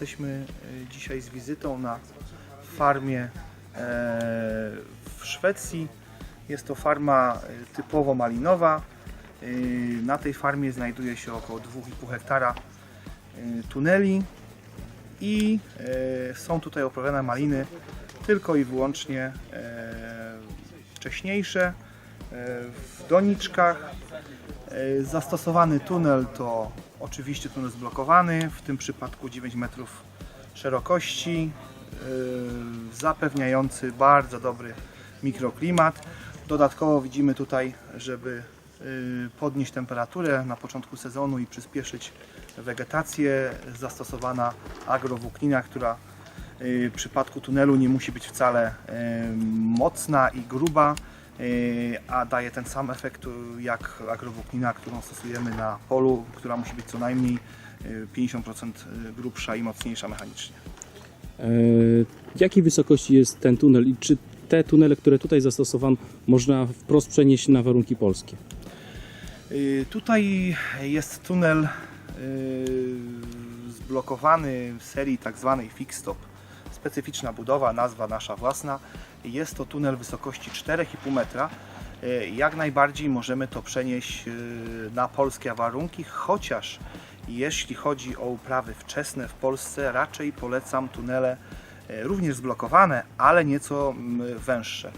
Jesteśmy e, dzisiaj z wizytą na farmie e, w Szwecji. Jest to farma e, typowo malinowa. Na tej farmie znajduje się około 2,5 hektara tuneli i są tutaj uprawiane maliny tylko i wyłącznie wcześniejsze w doniczkach. Zastosowany tunel to oczywiście tunel zblokowany, w tym przypadku 9 metrów szerokości, e, zapewniający bardzo dobry mikroklimat. Dodatkowo widzimy tutaj, żeby e, podnieść temperaturę na początku sezonu i przyspieszyć wegetację, zastosowana agrowłóknina, która w przypadku tunelu nie musi być wcale mocna i gruba, a daje ten sam efekt e, jak agrowłóknina, którą stosujemy na polu, która musi być co najmniej e, 50% grubsza i mocniejsza mechanicznie. E, Jakiej wysokości jest ten tunel i czy te tunele, które tutaj zastosowano, można wprost przenieść na warunki polskie? Y, Tutaj jest tunel y, zblokowany w serii tak zwanej fix stop. Specyficzna budowa, nazwa nasza własna. Jest to tunel wysokości 4,5 metra. Y, Jak najbardziej możemy to przenieść y, na polskie warunki, chociaż jeśli chodzi o uprawy wczesne w Polsce, raczej polecam tunele y, również zblokowane, ale nieco mm, węższe.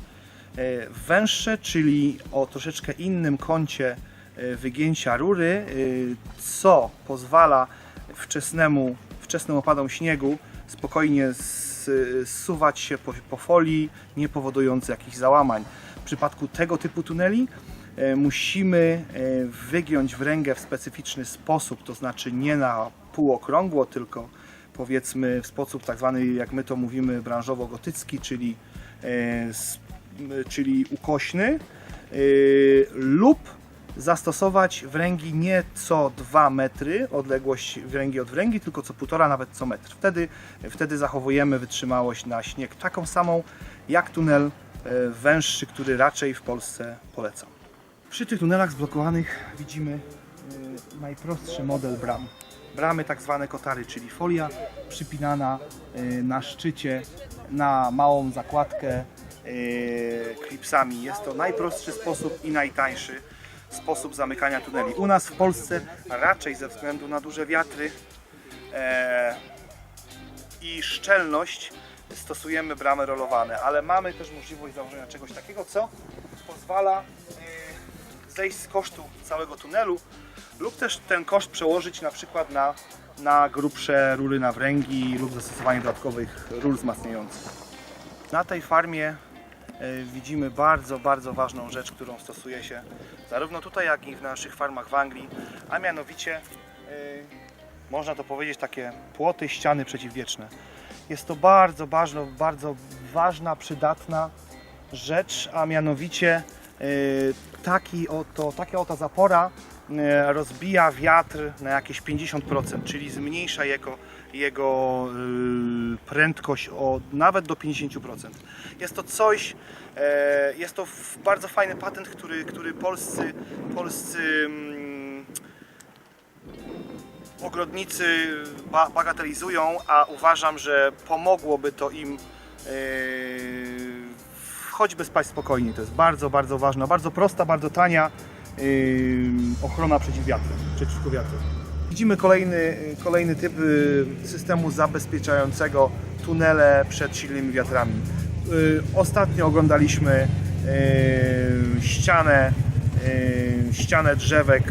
E, węższe, czyli o troszeczkę innym kącie e, wygięcia rury, e, co pozwala wczesnemu, wczesnym opadom śniegu spokojnie s- zsuwać się po, po folii, nie powodując jakichś załamań. W przypadku tego typu tuneli e, musimy e, wygiąć wręgę w specyficzny sposób, to znaczy nie na półokrągło, tylko powiedzmy w sposób tak zwany, jak my to mówimy, branżowo-gotycki, czyli, e, czyli ukośny, y, lub zastosować wręgi nie co 2 metry, odległość wręgi od wręgi, tylko co 1,5, nawet co metr. Wtedy, wtedy zachowujemy wytrzymałość na śnieg taką samą, jak tunel e, węższy, który raczej w Polsce polecam. Przy tych tunelach zblokowanych widzimy e, najprostszy model bram. Bramy tak zwane kotary, czyli folia przypinana e, na szczycie na małą zakładkę klipsami. Jest to najprostszy sposób i najtańszy sposób zamykania tuneli. U nas w Polsce raczej ze względu na duże wiatry e, i szczelność stosujemy bramy rolowane, ale mamy też możliwość założenia czegoś takiego, co pozwala e, zejść z kosztu całego tunelu lub też ten koszt przełożyć na przykład na, na grubsze rury na wręgi lub zastosowanie dodatkowych rur wzmacniających. Na tej farmie widzimy bardzo, bardzo ważną rzecz, którą stosuje się zarówno tutaj, jak i w naszych farmach w Anglii, a mianowicie e, można to powiedzieć takie płoty, ściany przeciwwieczne. Jest to bardzo, bardzo, bardzo ważna, przydatna rzecz, a mianowicie e, taki oto, taka oto zapora e, rozbija wiatr na jakieś 50%, czyli zmniejsza jego, jego y, prędkość o nawet do 50%. Jest to coś, e, jest to bardzo fajny patent, który, który polscy, polscy mm, ogrodnicy ba bagatelizują, a uważam, że pomogłoby to im e, choćby spać spokojnie. To jest bardzo, bardzo ważna, bardzo prosta, bardzo tania e, ochrona przeciw wiatru, przeciwko wiatru. Widzimy kolejny, kolejny typ e, systemu zabezpieczającego tunele przed silnymi wiatrami. E, Ostatnio oglądaliśmy e, ścianę, ścianę drzewek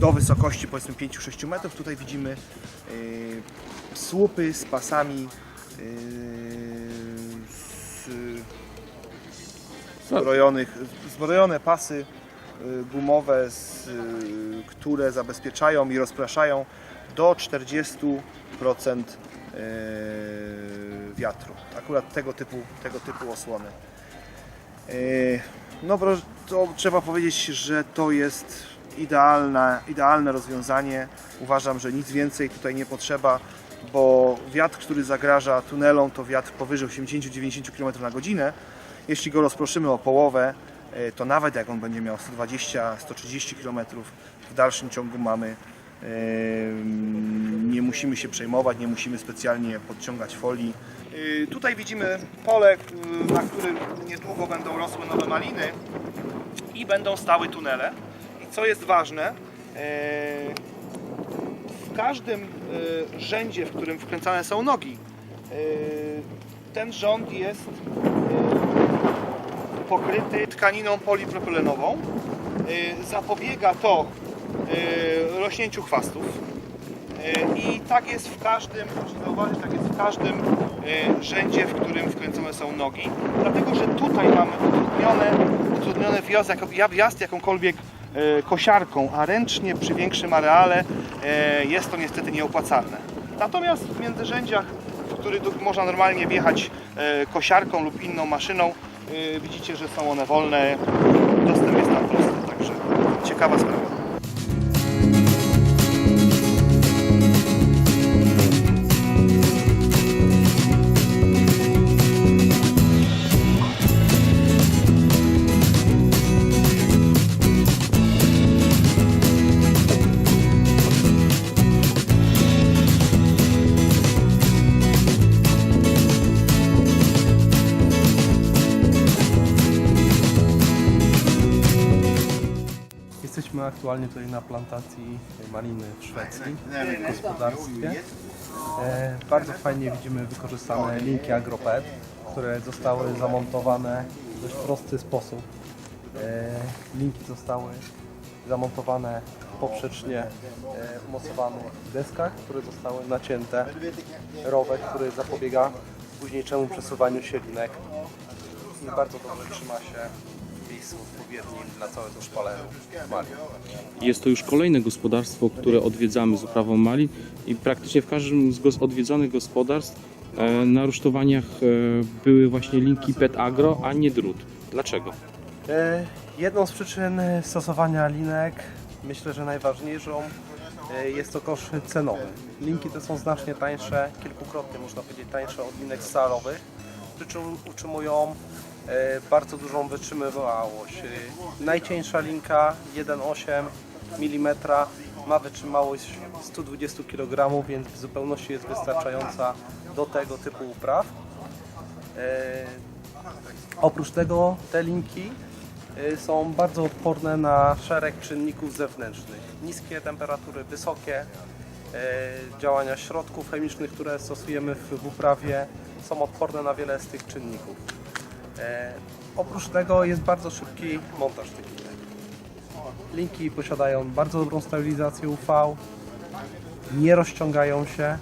do wysokości powiedzmy 5-6 metrów. Tutaj widzimy słupy z pasami z, zbrojonych, zbrojone pasy gumowe, z, yy, które zabezpieczają i rozpraszają do 40% yy, wiatru. Akurat tego typu, tego typu osłony. No to trzeba powiedzieć, że to jest idealne, idealne rozwiązanie. Uważam, że nic więcej tutaj nie potrzeba, bo wiatr, który zagraża tunelom, to wiatr powyżej 80-90 km na godzinę. Jeśli go rozproszymy o połowę, to nawet jak on będzie miał 120-130 km, w dalszym ciągu mamy Nie musimy się przejmować, nie musimy specjalnie podciągać folii. Yy, Tutaj widzimy pole, na którym niedługo będą rosły nowe maliny i będą stały tunele. I co jest ważne, w każdym rzędzie, w którym wkręcane są nogi, ten rząd jest pokryty tkaniną polipropylenową. Yy, Zapobiega to yy, rośnięciu chwastów. Yy, I tak jest w każdym, proszę zauważyć, tak jest w każdym rzędzie, w którym wkręcone są nogi. Dlatego, że tutaj mamy utrudnione, utrudniony wjazd, jako- wjazd jakąkolwiek kosiarką, a ręcznie przy większym areale jest to niestety nieopłacalne. Natomiast w międzyrzędziach, w których można normalnie wjechać kosiarką lub inną maszyną, widzicie, że są one wolne, dostęp jest tam prosty, także ciekawa sprawa. Jesteśmy aktualnie tutaj na plantacji maliny w Szwecji, w gospodarstwie. E, bardzo fajnie widzimy wykorzystane linki Agropet, które zostały zamontowane w dość prosty sposób. E, linki zostały zamontowane poprzecznie e, umocowanych deskach, które zostały nacięte. Rowek, który zapobiega późniejszemu przesuwaniu się linek i bardzo dobrze trzyma się miejscu odpowiednim dla całego szpalelu malin. Jest to już kolejne gospodarstwo, które odwiedzamy z uprawą malin i praktycznie w każdym z odwiedzonych gospodarstw e, na rusztowaniach e, były właśnie linki PET Agro, a nie drut. Dlaczego? E, Jedną z przyczyn stosowania linek, myślę, że najważniejszą, jest to koszt cenowy. Linki te są znacznie tańsze, kilkukrotnie można powiedzieć tańsze od linek stalowych, przy czym utrzymują bardzo dużą wytrzymywałość. E, Najcieńsza linka 1,8 mm ma wytrzymałość 120 kg, więc w zupełności jest wystarczająca do tego typu upraw. E, Oprócz tego te linki są bardzo odporne na szereg czynników zewnętrznych. Niskie temperatury, wysokie działania środków chemicznych, które stosujemy w uprawie są odporne na wiele z tych czynników. E, Oprócz tego jest bardzo szybki montaż tych linek. Linki posiadają bardzo dobrą stabilizację UV, nie rozciągają się,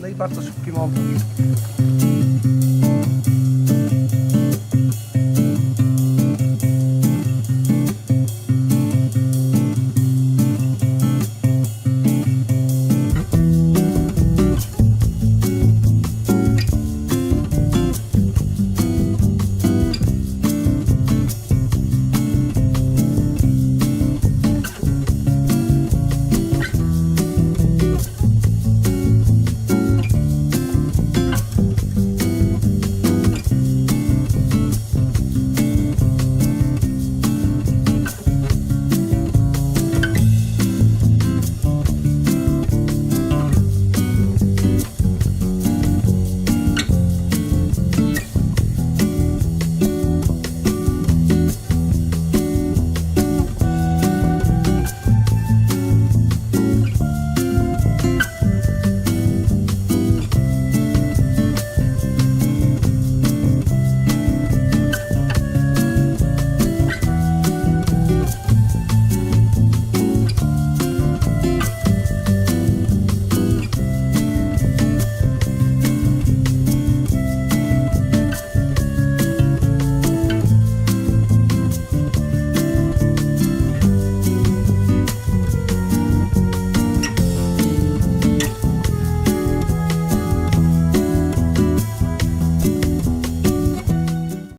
no i bardzo szybki montaż.